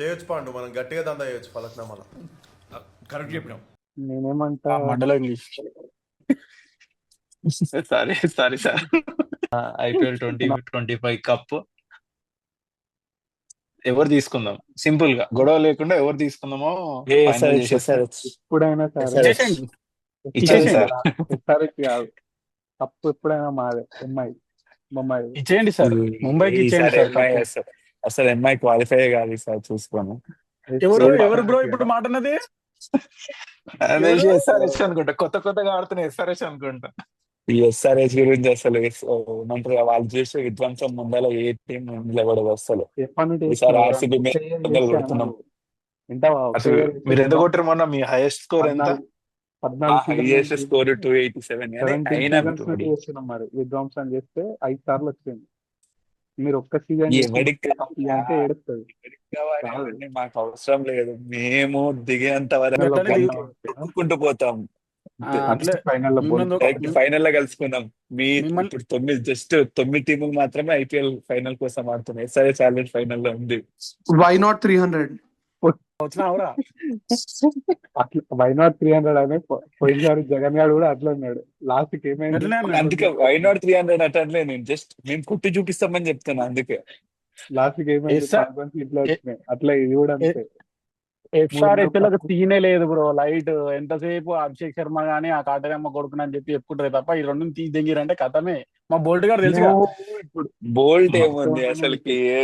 చేయొచ్చు పాండు మనం గట్టిగా దందా చేయొచ్చు ఫలక్నామాలో కరెక్ట్ చెప్పినాం నేనేమంటా మండల English. Sorry sorry sir. IPL twenty twenty five cup. ఎవరు తీసుకుందాం? సింపుల్గా. గొడవ లేకుండా ఎవరు తీసుకుందామో. ఎప్పుడైనా సరే. కాదు. తప్పు ఎప్పుడైనా మాదే. ఎంఐ బొమ్మాయి. ఇచ్చేయండి సార్. ముంబైకి ఇచ్చేయండి సార్. అసలు ఎంఐ క్వాలిఫై కాదు సార్ చూసుకోను. ఎవరు? ఎవరు బ్రో ఇప్పుడు మాట అన్నది? అదే ఎస్ఆర్ఎస్ అనుకుంటా. కొత్త కొత్తగా ఆడుతున్న ఎస్ఆర్ఎస్ అనుకుంటా. ఈ ఎస్ఆర్హెచ్ గురించి అసలు ఏమంటారు? వాళ్ళు చేసే విధ్వంసం ముందర ఏ టీం నిలబడదు అసలు. ఎప్పటి నుండి ఈసారి మొదలు. వింటావా? అసలు మీరు ఎంత కొట్టారు మొన్న? మీ హైయెస్ట్ స్కోర్ ఎంత? Highest score two eighty seven అయినా విధ్వంసం చేస్తే ఐదు సార్లు వచ్చింది. మీరు ఒక్క సీజన్ అంటే ఏడుస్తుంది. మాకు అవసరం లేదు. మేము దిగేంత వరకు పోతాం. ఫైనల్లో కలుసుకున్నాం మీ ఇప్పుడు తొమ్మిది జస్ట్ తొమ్మిది టీములు మాత్రమే ఐపీఎల్ ఫైనల్ కోసం ఆడుతున్నాయి. సరే ఛాలెంజ్ ఫైనల్లో ఉంది. వై నాట్ త్రీ హండ్రెడ్ వచ్చినావురా అట్లా వై నాట్ త్రీ హండ్రెడ్ అనే పోయినసారి జగన్ గారు కూడా అట్లా ఉన్నాడు లాస్ట్కి ఏమైంది. అందుకే వై నాట్ త్రీ హండ్రెడ్ అట్లే నేను జస్ట్ మేము కుట్టి చూపిస్తామని చెప్తున్నా అందుకే. లాస్ట్కి ఏమైంది? సీట్లు వచ్చినాయి. అట్లా ఇది కూడా అంతే. ఎఫ్ఆర్ మూడు ఎత్తులకు తీనే లేదు బ్రో. లైట్ ఎంతసేపు అభిషేక్ శర్మ గానీ ఆ కాటరమ్మ కొడుకుని అని చెప్పి చెప్పుకుంటారు తప్ప ఈ రెండు తీ దిగిరంటే కథమే. మా బోల్ట్ గారు ఇప్పుడు బోల్ట్ ఏముంది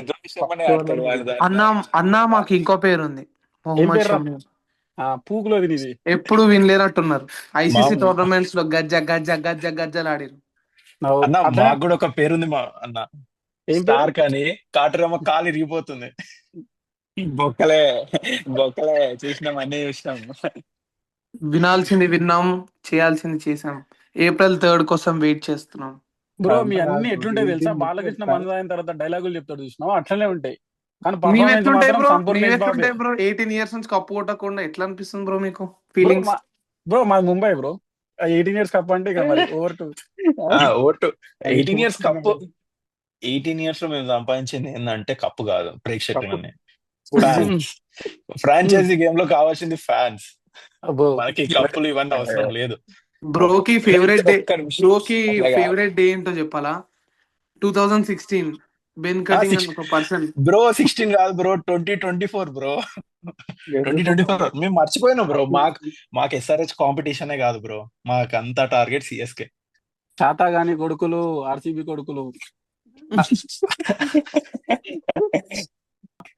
దాంట్లో. అన్నా అన్నా మాకు ఇంకో పేరు ఉంది పూకులో ఎప్పుడు వినలేనట్టున్నారు. ఐసీసీ. టోర్నమెంట్స్లో గజ్జ గజ్జ గజ్జ గజ్జలు ఆడిరు. అన్న అట్లా- మాకు కూడా ఒక పేరుంది మా అన్న? స్టార్ కానీ కాటరమ్మ కాలు ఇరిగిపోతుంది. బొక్కలే బొక్కలే చూసినాం అన్ని చూసినాం. వినాల్సింది విన్నాం చేయాల్సింది చేసాం ఏప్రిల్ థర్డ్ కోసం వెయిట్ చేస్తున్నాం. బ్రో మీ అన్ని ఎట్లుంటాయి తెలుసా? బాలకృష్ణ అయిన తర్వాత డైలాగులు చెప్తాడు చూసినావు? అట్లనే ఉంటాయి. బ్రో? బ్రో? ఎయిటీన్ ఇయర్స్ నుంచి కప్పు కొట్టకుండా ఎట్లా అనిపిస్తుంది బ్రో మీకు? బ్రో ఫీలింగ్స్ మా- బ్రో మాది Mumbai bro. Eighteen years cup అంటే ఇక మరి over to vote eighteen years cup eighteen ఇయర్స్లో మేము సంపాదించింది ఏంటంటే కప్పు కాదు ప్రేక్షకులని ఫ్రాంచైజీ గేమ్లో కావాల్సింది ఫ్యాన్స్. మనకి కప్పులు ఇవన్నీ అవసరం లేదు. బ్రోకి ఫేవరెట్ డే. బ్రోకి అట్లా కాదు. ఫేవరెట్ డే ఏంటో చెప్పాలా? Two thousand sixteen. Ben Cutting ఒక పర్సన్ బ్రో సిక్స్టీన్ కాదు bro twenty twenty four bro twenty twenty four మేము మర్చిపోయినాం బ్రో మాకు మాకు ఎస్ఆర్హెచ్ కాంపిటీషనే కాదు బ్రో మాకు అంతా టార్గెట్ సిఎస్కే చాతా గాని కొడుకులు ఆర్సీబీ కొడుకులు.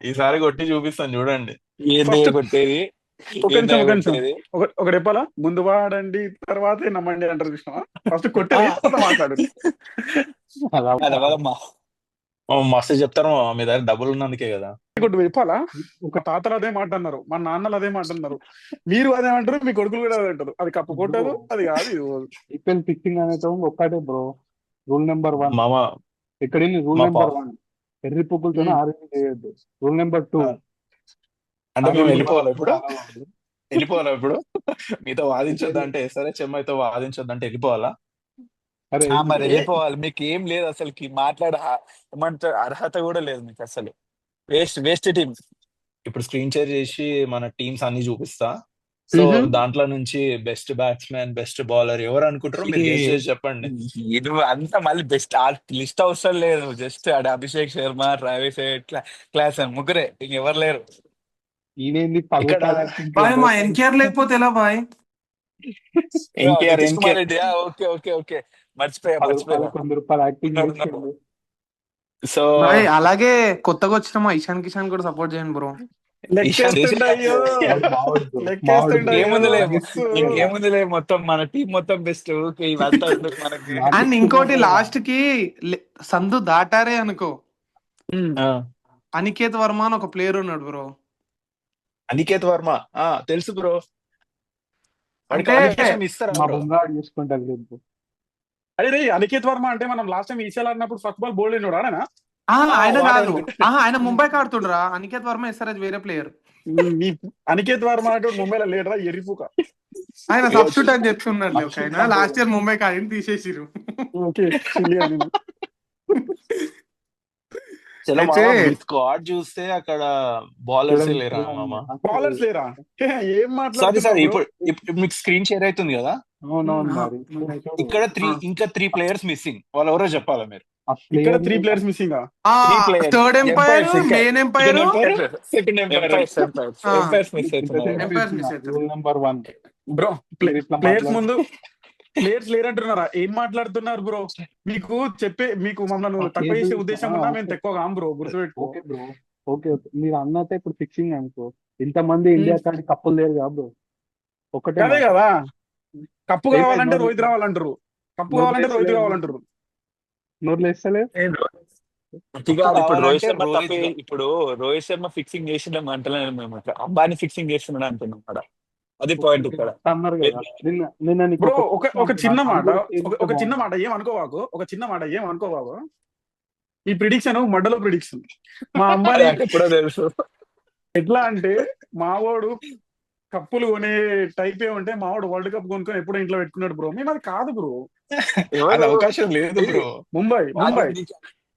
ఈసారి కొట్టి చూపిస్తాను చూడండి. ఏంది కొట్టేది. ఒక ఏంది నిమిషం, ఒక నిమిషం. కొట్టేది? ఒక ఒకటి చెప్పాలా ముందు వాడండి తర్వాతే నమ్మండి అంటారు చూసినావా? ఫస్ట్ కొట్టేది తర్వాత మాట్లాడు. మస్తు చెప్తారు మీ దగ్గర డబ్బులు ఉన్నందుకే కదా. ఇంకోటి చెప్పాలా ఒక తాతలు అదే మాట అన్నారు మా నాన్నలు అదే మాట అన్నారు. మీరు అదే అంటారు మీ కొడుకులు కూడా అదే అంటారు. అది కప్పు కొట్టదు అది కాదు. ఐపీఎల్ పిచ్చింగ్ అనేది ఒక్కటే బ్రో. రూల్ నెంబర్ వన్ మామ ఇక్కడ రూల్ నెంబర్ వన్ ఎర్రి పుక్కులతో Hmm. ఆరోగ్యం చేయొద్దు. రూల్ నెంబర్ టూ అంటే మేము వెళ్ళిపోవాలి ఇప్పుడు. వెళ్ళిపోవాలా ఇప్పుడు? మీతో వాదించొద్దు అంటే సరే చెమ్మైతో వాదించొద్దు అంటే వెళ్ళిపోవాలా? అరే మరి వెళ్ళిపోవాలి మీకు ఏం లేదు అసలుకి. మాట్లాడే ఏమంటారు అర్హత కూడా లేదు మీకు అసలు. వేస్ట్ వేస్ట్ టీం ఇప్పుడు స్క్రీన్ షేర్ చేసి మన టీమ్స్ అన్ని చూపిస్తా. సో. దాంట్లో నుంచి బెస్ట్ బ్యాట్స్మెన్ బెస్ట్ బౌలర్ ఎవరు అనుకుంటారో మీరు guess చేసి చెప్పండి. ఇది అంతా మళ్ళీ బెస్ట్. ఆ లిస్ట్ అవసరం లేదు. జస్ట్ ఆడ అభిషేక్ శర్మ ట్రావిస్ ఇట్లా క్లాస్ అని. ముగ్గురే. ఇంకెవరు లేరు. ఈయనేంది బాయ్ మా. ఎన్కేఆర్ లేకపోతే ఎలా bye? NKR NKR. Okay okay okay. మర్చిపోయా మర్చిపోయా. సో అలాగే కొత్తగా వచ్చిన మా ఇషాన్ కిషాన్ కూడా సపోర్ట్ చేయండి బ్రో. ఇంకేముందిలే మొత్తం మన టీం మొత్తం బెస్ట్ మనకి. అండ్ ఇంకోటి లాస్ట్కి సందు దాటారే అనుకో. ఉమ్. అనికేత్ వర్మ అని ఒక ప్లేయర్ ఉన్నాడు బ్రో అనికేత్ వర్మ. ఆ తెలుసు బ్రో ఇస్తారా మా bro? బొంగాడు చూసుకుంటారు లేదు అరే అనికేత్ వర్మ అంటే మనం లాస్ట్ టైం ఈసీఎల్ ఆడినప్పుడు ఫస్ట్ బాల్ బోల్డ్ అయినాడు ఆడనా? ఆయన కాదు. ఆయన ముంబైకి ఆడుతుండ్రా. అనికేత్ వర్మ ఎస్ఆర్ఎస్ వేరే ప్లేయర్ అనికేత్ వర్మ అంటే ముంబైలో లేడరా ఎరిపుక ఆయన సబ్స్టిట్యూట్ అని ఒక ఆయన. లాస్ట్ ఇయర్ ముంబైకి ఆడిని తీసేసిరు స్క్వాడ్ చూస్తే అక్కడ బౌలర్స్ లేరా బౌలర్స్ లేరా? ఏం సారీ సారీ? ఇప్పుడు ఇప్పుడు మీకు స్క్రీన్ షేర్ అవుతుంది కదా? ఇక్కడ త్రీ ఇంకా త్రీ ప్లేయర్స్ మిస్సింగ్ వాళ్ళు ఎవరో చెప్పాలా మీరు. ఇక్కడ three players missing. Third umpire main umpire second miss rule number one. Bro players ముందు ప్లేయర్స్ లేరంటున్నారా? ఏం మాట్లాడుతున్నారు బ్రో మీకు చెప్పే మీకు మమ్మల్ని తక్కువ చేసే ఉద్దేశం ఉన్నా. మేము తక్కువ కాం బ్రో గుర్తుపెట్టుకో. ఓకే బ్రో ఓకే ఓకే మీరు అన్నతే ఇప్పుడు ఫిక్సింగ్ అనుకో. ఇంతమంది ఇండియా కాడి కప్పులు లేరు కదా బ్రో ఒకటే. కదా. కప్పు కావాలంటే రోహిత్ రావాలంటారు. కప్పు కావాలంటే రోహిత్. కావాలంటారు. ఇప్పుడు రోహిత్ శర్మ రోహిత్ తప్పి ఇప్పుడు రోహిత్ శర్మ ఫిక్సింగ్ చేసిన అంటలేదు మేము. అంబానీ ఫిక్సింగ్ చేస్తున్నాడు అంటున్నాం అక్కడ. అది పాయింట్ ఇక్కడ. బ్రో ఒక- ఒక చిన్న మాట ఒక- చిన్న మాట ఏం అనుకోవాకు ఒక చిన్న మాట ఏం అనుకోవాకు ఈ ప్రిడిక్షన్ మడ్డలో ప్రిడిక్షన్ మా అమ్మాయి నాకు ఎప్పుడో తెలుసు. ఎట్లా అంటే మావోడు కప్పులు కొనే టైప్ ఏ ఉంటే మావాడు వరల్డ్ కప్ కొనుక్కొని ఎప్పుడు ఇంట్లో పెట్టుకున్నాడు బ్రో. మేము అది కాదు బ్రో. అవకాశం లేదు బ్రో. ముంబై ముంబై.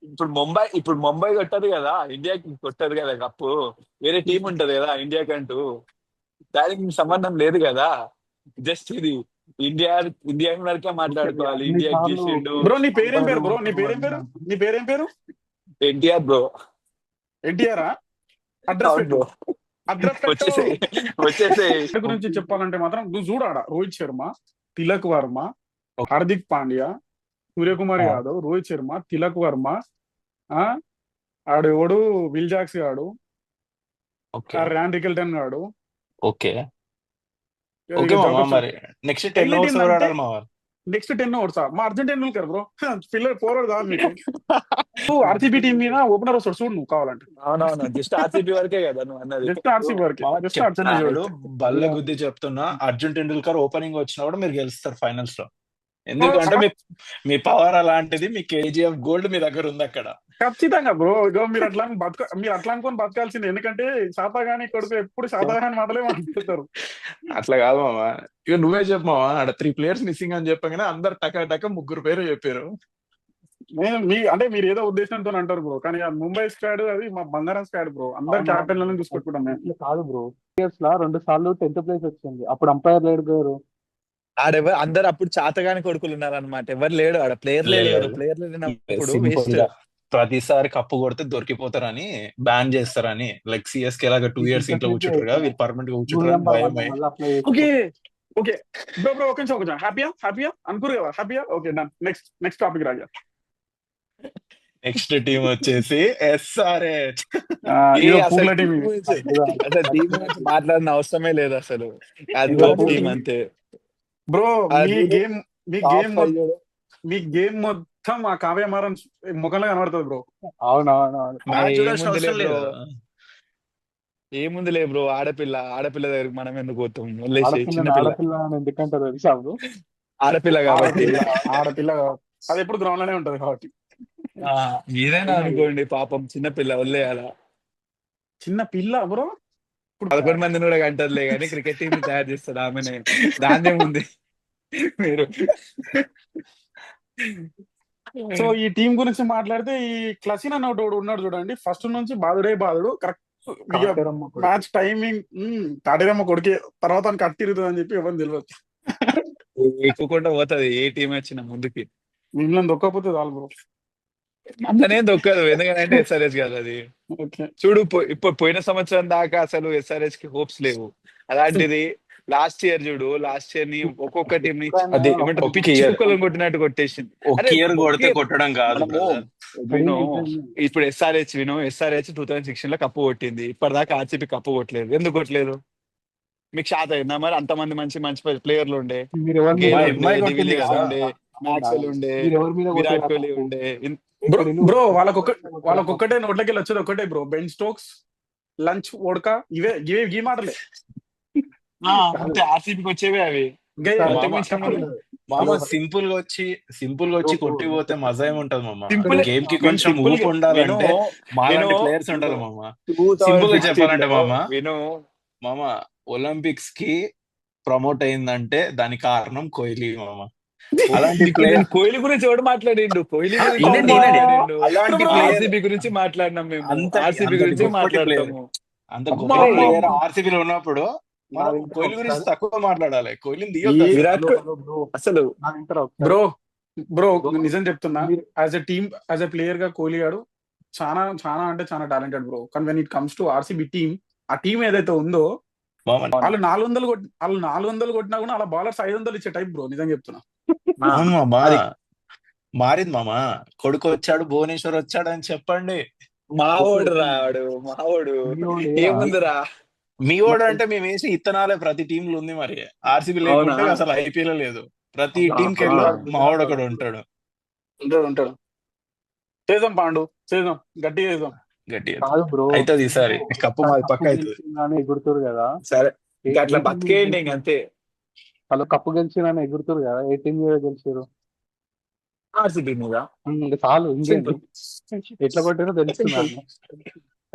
ఇప్పుడు ముంబై ఇప్పుడు ముంబై కొట్టదు కదా. ఇండియాకి కొట్టదు కదా కప్పు. వేరే టీం ఉంటది కదా ఇండియాకంటూ. దానికి సంబంధం లేదు కదా. జస్ట్ ఇది ఇండియా ఇండియా వరకే మాట్లాడుకోవాలి. ఇండియా గీసిండు. బ్రో నీ పేరేం పేరు బ్రో? నీ పేరేం పేరు? నీ పేరేం పేరు? NTR bro. NTR? Address bro. గురించి చెప్పాలంటే మాత్రం నువ్వు చూడాడ రోహిత్ శర్మ తిలక్ వర్మ హార్దిక్ పాండ్యా సూర్యకుమార్. యాదవ్ రోహిత్ శర్మ తిలక్ వర్మ ఆ? ఆడు ఎవడు? విల్ జాక్స్ గాడు ర్యాన్ రికెల్టన్ గాడు ఓకే. ఓకే మరి. నెక్స్ట్ టెన్ ఓవర్స్ ఆడాలి మామ. నెక్స్ట్ టెన్ ఓవర్స్ మా Arjun Tendulkar bro. Pillar forward కావాలి మీకు నువ్వు ఆర్సీబీ టీం మీద ఓపెనర్ వస్తాడు చూడు నువ్వు కావాలంటే. అవునవును. జస్ట్ ఆర్సీబీ వరకే కదా నువ్వు అన్నది. జస్ట్ ఆర్సీబీ వరకు. జస్ట్ చెప్తున్నా ఆర్సీబీ చూడు బల్ల గుద్ది చెప్తున్నా. అర్జున్ టెండూల్కర్ ఓపెనింగ్ వచ్చినా కూడా మీరు గెలుస్తారు ఫైనల్స్లో. ఎందుకంటే మీ మీ పవర్ అలాంటిది మీ కేజీఎఫ్ గోల్డ్ మీ దగ్గర ఉంది అక్కడ. ఖచ్చితంగా బ్రో ఇగో మీరు అట్లా బతక మీరు అట్లా అనుకొని బతకాల్సింది. ఎందుకంటే శాతగాని కొడుకు ఎప్పుడు శాతగాని మాటలే మాట్లాడతారు. అట్లా కాదు మామ. ఇక నువ్వే చెప్పు మామ. ఆడ త్రీ ప్లేయర్స్ మిస్సింగ్ అని చెప్పగానే అందరు టక టక ముగ్గురు పేరు చెప్పారు. నేను మీ అంటే మీరు ఏదో ఉద్దేశంతో అంటారు బ్రో కానీ ఆ ముంబై స్క్వాడ్ అది మా బంగారం స్క్వాడ్ బ్రో అందరు? క్యాప్టెన్ చూసుకుంటున్నాం మేము. ఇట్లా కాదు బ్రో ఇయర్స్ లా రెండు సార్లు టెన్త్ ప్లేస్ వచ్చింది. అప్పుడు అంపైర్ లేడు గారు ఆడెవరు అందరు అప్పుడు చాతగాని కొడుకులు ఉన్నారు అనమాట ఎవరు లేడు ఆడ. ప్లేయర్ లేడు. ప్లేయర్ లేనప్పుడు వేస్ట్. ప్రతిసారి కప్పు కొడితే దొరికిపోతారని బ్యాన్ చేస్తారని లైక్ సిఎస్కే లాగా టూ ఇయర్స్ ఇంట్లో కూర్చుంటారు కదా వీళ్ళు పర్మనెంట్గా కూర్చుంటారు. Okay okay. బ్రో బ్రో ఒక నిమిషం ఒక నిమిషం. హ్యాపీయా హ్యాపీయా అనుకోరు కదా. హ్యాపీయా okay done next next topic రాజా. నెక్స్ట్ టీం వచ్చేసి ఎస్ఆర్హెచ్ ఏ ఇది అసలు పూల టీం team. గురించి- అసలు టీం గురించి మాట్లాడిన అవసరమే లేదు అసలు. అది ఇవాళ టీం team- అంతే. బ్రో మీ గేమ్ మీ గేమ్. మీ గేమ్ మొత్తం ఆ కావ్యమారం ముఖంలో కనబడుతుంది బ్రో. అవునవునవును. మ్యాచ్ ఏముంది లే బ్రో. ఆడపిల్ల ఆడపిల్ల దగ్గరికి మనం ఎందుకు పోతాం? ఆడపిల్ల ఎందుకంటారు తెలుసా బ్రో? ఆడపిల్ల కాబట్టి. ఆడపిల్ల. అది ఎప్పుడు గ్రౌండ్లోనే ఉంటది కాబట్టి. ఆ, ఏదైనా అనుకోండి పాపం చిన్నపిల్ల వదిలేయాల? చిన్న పిల్ల బ్రో? ఇప్పుడు పదకొండు మందిని కూడా కంటదిలే కానీ క్రికెట్ టీం తయారు చేస్తాడు ఆమెనే. దాన్నే ఉంది మీరు. సో ఈ టీం గురించి మాట్లాడితే ఈ క్లసిన్ అన్న ఒకడు ఉన్నాడు చూడండి. ఫస్ట్ నుంచి బాధుడే బాధుడు కరెక్ట్. మ్యాచ్ టైమింగ్ తాటేరమ్మ కొడుకే. తర్వాత కట్టిరుతుంది అని చెప్పి ఎవరు తెలియదు ఎక్కువకుండా పోతది ఏ టీం వచ్చినా ముందుకి. మిమ్మల్ని దొక్కపోతే చాలు బ్రో. అట్లనే దొక్కదు ఎందుకంటే ఎస్ఆర్ఎస్ కాదు అది. ఓకే. చూడు ఇప్పుడు పోయిన సంవత్సరం దాకా అసలు ఎస్ఆర్ఎస్కి హోప్స్ లేవు. అలాంటిది లాస్ట్ ఇయర్ చూడు లాస్ట్ ఇయర్ని ఒక్కొక్క టీం ని అది ఏమంటారు? ఒక పిచ్చి year. కుక్కలను కొట్టినట్టు కొట్టేసింది. కొడితే కొట్టడం కాదు. విను ఇప్పుడు ఎస్ఆర్హెచ్ విను ఎస్ఆర్హెచ్ టూ థౌసండ్ సిక్స్టీన్లో కప్పు కొట్టింది. ఇప్పటిదాకా ఆర్సీపీ కప్పు కొట్టలేదు. ఎందుకు కొట్టలేదు? మీకు షాత్ అయిందా? మరి అంతమంది మంచి మంచి ప్లేయర్లు ఉండే. ఉండే విరాట్ కోహ్లీ? ఉండే. బ్రో వాళ్ళకొక వాళ్ళకొక్కటే నోట్లకి వచ్చేది ఒకటే బ్రో బెన్ స్టోక్స్ లంచ్ ఓడక ఇవే ఇవే ఈ మాటలే అంతే ఆర్సీబీకి వచ్చేవే అవి. మామ- సింపుల్గా వచ్చి సింపుల్గా వచ్చి కొట్టిపోతే మజా ఏముంటది మామ గేమ్కి కొంచెం గా- ఉండాలంటే మాలాంటి. ప్లేయర్స్ ఉండాలి మామ. 2016 సింపుల్గా చెప్పాలంటే లో మామ. విను. మామ ఒలింపిక్స్కి ప్రమోట్ అయిందంటే దానికి కారణం కోహ్లీ మామ. అలాంటి ప్లేయర్ కోహ్లీ గురించి ఎవడు మాట్లాడిండు? కోహ్లీ అలాంటి ఆర్సీబీ గురించి మాట్లాడినాం మేము. ఆర్సీబీ గురించి గొప్పటి మాట్లాడతాము. అంత అమ్మా. ఆర్సీబీలో ఉన్నప్పుడు మనం కోహ్లీ గురించి తక్కువ మాట్లాడాలి. కోహ్లీని విరాట్ అసలు. బ్రో బ్రో నిజం చెప్తున్నా. As a team as a ప్లేయర్గా కోహ్లీ గాడు చాలా చాలా అంటే చాలా టాలెంటెడ్ బ్రో కానీ when it comes to RCB team ఆ టీం ఏదైతే ఉందో. వాళ్ళు నాలుగు వందలు కొట్టి వాళ్ళు నాలుగు వందలు కొట్టినా కూడా అలా బౌలర్స్ ఐదు వందలు ఇచ్చే టైప్ బ్రో నిజం చెప్తున్నా. మారింది మామా. కొడుకు వచ్చాడు భువనేశ్వర్ వచ్చాడు అని చెప్పండి. మావోడు రాడు మావోడు. మీవోడే, ఏముందిరా? మీ వాడు అంటే మేము వేసి ఇత్తనాలే ప్రతి టీంలో ఉంది మరి. ఆర్సీబీ లేకుంటే? అసలు ఐపీఎల్ లేదు. ప్రతి టీం కి మా వాడు ఒకడు ఉంటాడు. ఉంటాడు ఉంటాడు. చేద్దాం పాండు చేద్దాం. గట్టిగా చేద్దాం. గట్టిగా బ్రో. అవుతుంది ఈసారి కప్పు మాది పక్క అవుతుంది. ఎగురుతారు కదా. సరే అట్లా బతికేయండి అంతే. వాళ్ళు కప్పు గెలిచిందని ఎగురుతారు కదా. ఏ టీం మీద గెలిచారు? ఆర్సీబీ మీద. చాలు ఇంకేంటి? ఎట్లా కొట్టారో తెలుస్తున్నాను.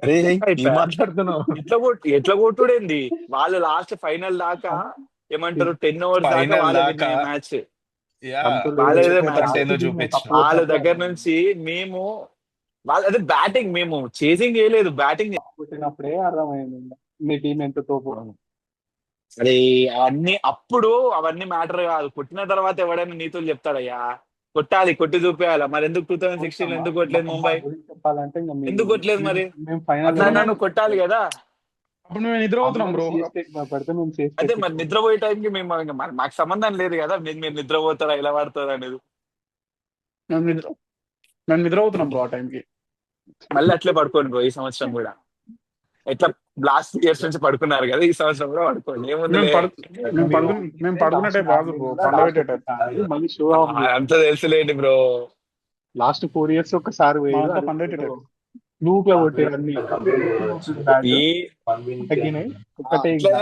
మాట్లాడుతున్నావు? ఎట్లా కొట్టు ఎట్లా కొట్టుడేంది? వాళ్ళు లాస్ట్ ఫైనల్ దాకా ఏమంటారు టెన్ ఓవర్స్ దాకా Final వాళ్ళ దాకా. మ్యాచ్. వాళ్ళ దగ్గర నుంచి మేము వాళ్ళ అదే బ్యాటింగ్ మేము చేసింగ్ చేయలేదు బ్యాటింగ్ కొట్టినప్పుడే అర్థమైంది. మీ టీం ఎంత తోపు? అరే అవన్నీ అప్పుడు అవన్నీ మ్యాటర్ కాదు. కొట్టిన తర్వాత ఎవడైనా నీతులు చెప్తాడయ్యా? కొట్టాలి కొట్టి చూపేయాలి? మరి ఎందుకు టూ థౌసండ్ సిక్స్టీన్ ఎందుకు కొట్టలేదు ముంబై? చెప్పాలంటే ఎందుకు కొట్టలేదు మరి? నన్ను కొట్టాలి కదా? అప్పుడు మేము నిద్రపోతున్నాం బ్రో. అదే మరి నిద్రపోయే టైంకి మేము ఇంకా మాకు సంబంధం లేదు కదా? మీరు మీరు నిద్రపోతారా ఇలా పడతారా అనేది. మేము నిద్ర మేము నిద్రపోతున్నాం బ్రో ఆ టైంకి. మళ్ళీ అట్లే పడుకోండి బ్రో ఈ సంవత్సరం కూడా. ఎట్లా లాస్ట్ ఇయర్స్ నుంచి పడుకున్నారు కదా ఈ సంవత్సరం కూడా పడుకోండి మేము పడుకున్నట్టే బ్రో మళ్ళీ షో అంత తెలుసులేండి బ్రో. లాస్ట్ ఫోర్ ఇయర్స్ ఒకసారి లో కొట్టారు అన్ని.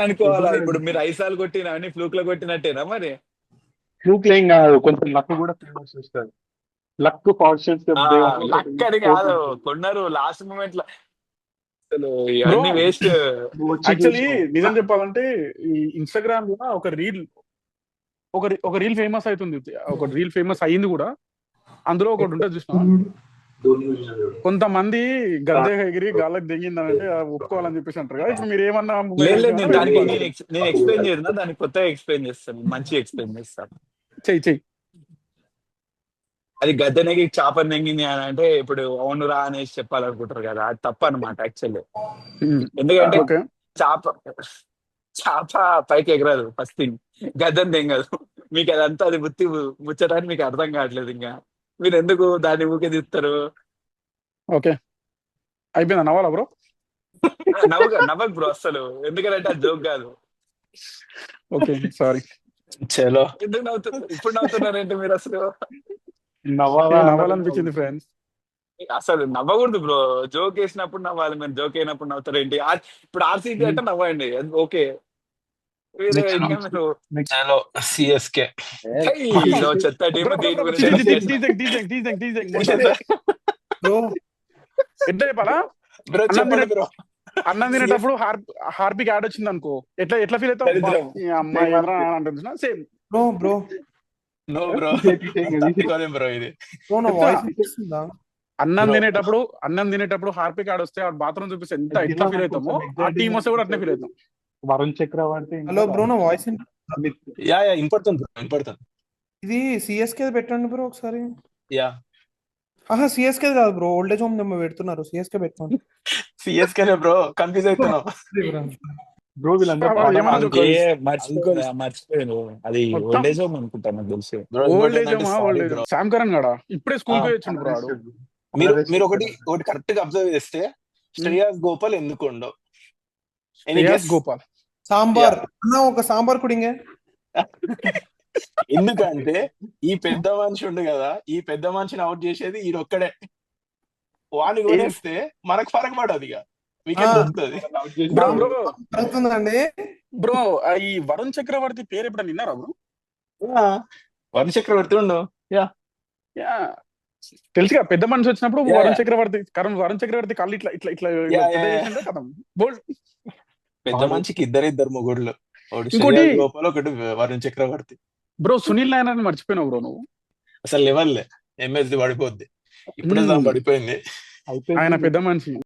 అనుకోవాలా? ఇప్పుడు మీరు ఐసాలు కొట్టిన అన్ని ఫ్లూక్లో కొట్టినట్టేనా మరి? లూక్ లేం కాదు కొంచెం లక్ కూడా ఫేమస్ వస్తుంది. లక్ ఫార్చున్స్ లక్ అని కాదు కొన్నారు. లాస్ట్ మూమెంట్లో అసలు. వేస్ట్ యాక్చువల్లీ నిజం చెప్పాలంటే ఈ ఇన్స్టాగ్రామ్లో ఒక రీల్ ఒక రీ- ఒక రీల్ ఫేమస్ అవుతుంది. ఒక రీల్ ఫేమస్ అయ్యింది కూడా. అందులో ఒకటి ఉంటుంది చూసిన కొంతమంది గద్దె ఎగిరి గాలకు దిగిందని అంటే ఒప్పుకోవాలని చెప్పేసి అంటారు కదా. ఇప్పుడు మీరు ఏమన్నా నేను ఎక్స్ప్లెయిన్ చేసిన దానికి కొత్తగా ఎక్స్ప్లెయిన్ చేస్తాను మంచిగా ఎక్స్ప్లెయిన్ చేస్తాను చెయ్యి చెయ్యి. అది గద్దెనకి చాప నెంగింది అని అంటే ఇప్పుడు అవునురా అనేసి చెప్పాలనుకుంటారు కదా అది తప్పు అనమాట యాక్చువల్లీ ఎందుకంటే చాప చాప పైకి ఎగరదు ఫస్ట్ థింగ్ గద్దెని తెంగదు మీకు అదంతా అది బుద్ధి ముచ్చటాన్ని మీకు అర్థం కావట్లేదు ఇంకా. మీరు ఎందుకు దాన్ని ఊకే తీస్తారు ఓకే. అయిపోయిందా నవ్వాలా బ్రో నవ్వు నవ్వకు బ్రో అసలు ఎందుకంటే అది జోక్ కాదు. Okay sorry. చలో. ఎందుకు నవ్వుతున్నారు ఇప్పుడు నవ్వుతున్నారంటే మీరు అసలు? నవ్వాలనిపించింది ఫ్రెండ్స్ అసలు నవ్వకూడదు బ్రో జోక్ వేసినప్పుడు నవ్వాలి మీరు జోక్ అయినప్పుడు నవ్వుతారు ఏంటి? ఇప్పుడు ఆర్సీబీ అంటే నవ్వండి. ఓకే. వేరే Next ఇంకా round. మీరు చలో సిఎస్కే "హై, ఇదో చెత్త టీం దీని గురించి బ్రో ఎట్లా చెప్పాలా? బ్రో అన్నం చెప్పండి తినే- బ్రో అన్నం తినేటప్పుడు హార్ హార్పిక్ యాడ్ వచ్చింది అనుకో ఎట్లా ఎట్లా ఫీల్ అవుతావు. ఈ అమ్మాయి same bro bro no bro bro ఇది అన్నం. తినేటప్పుడు అన్నం తినేటప్పుడు హార్పిక్ యాడ్ వస్తే ఆ బాత్రూమ్ చూపిస్తే ఎంత ఎట్లా ఫీల్ అవుతామో ఆ టీం వస్తే కూడా అట్నే ఫీల్ అవుతాం. వరుణ్ చక్రవర్తి హలో బ్రో నా voice yeah yeah important bro important ఇది సిఎస్కే పెట్టండి బ్రో ఒకసారి. యా. ఆహా సిఎస్కే కాదు bro old age home number పెడుతున్నారు సిఎస్కే పెట్టండి సిఎస్కేనే బ్రో కన్ఫ్యూజ్ అవుతున్నావు. బ్రో వీళ్ళందరూ మర్చిపోయాను మర్చిపోయాను అది మొత్తం- ఓల్డేజ్ హోమ్ అనుకుంటా నాకు తెలిసి. Bro, old age old age. Sam Curran గడా? ఇప్పుడే స్కూల్కి వచ్చిండు బ్రో మీరు మీరు ఒకటి ఒకటి కరెక్ట్గా అబ్జర్వ్ చేస్తే శ్రేయాస్ గోపాల్ ఎందుకు ఉండవు? Any శ్రేయాస్? గోపాల్. సాంబార్. అన్న ఒక సాంబార్ కుడింగే. ఎందుకంటే ఈ పెద్ద మనిషి ఉండు కదా ఈ పెద్ద మనిషిని అవుట్ చేసేది ఈడొక్కడే. వాడిని కొనేస్తే మనకు ఫరక పడదు ఇక. దొరుకుతుంది బ్రో ఈ వరుణ్ చక్రవర్తి పేరు ఎప్పుడన్నా విన్నారా బ్రో వరుణ్ చక్రవర్తి ఉండు. యా. తెలుసుగా పెద్ద మనిషి వచ్చినప్పుడు వరుణ్. చక్రవర్తి కారణం వరుణ్ చక్రవర్తి కళ్ళు ఇట్లా ఇట్లా ఇట్లా పెద్ద బోల్డ్ మనిషికి ఇద్దరు ఇద్దరు మొగుళ్ళు ఒకటి ఇంకోటి- ఒకటి వరుణ్ చక్రవర్తి. బ్రో సునీల్ నాయనని మర్చిపోయినావు బ్రో నువ్వు? అసలు లెవెల్ ఎంఎస్ది పడిపోద్ది. ఇప్పుడే దాని పడిపోయింది. అయిపోయింది ఆయన పెద్ద మనిషి.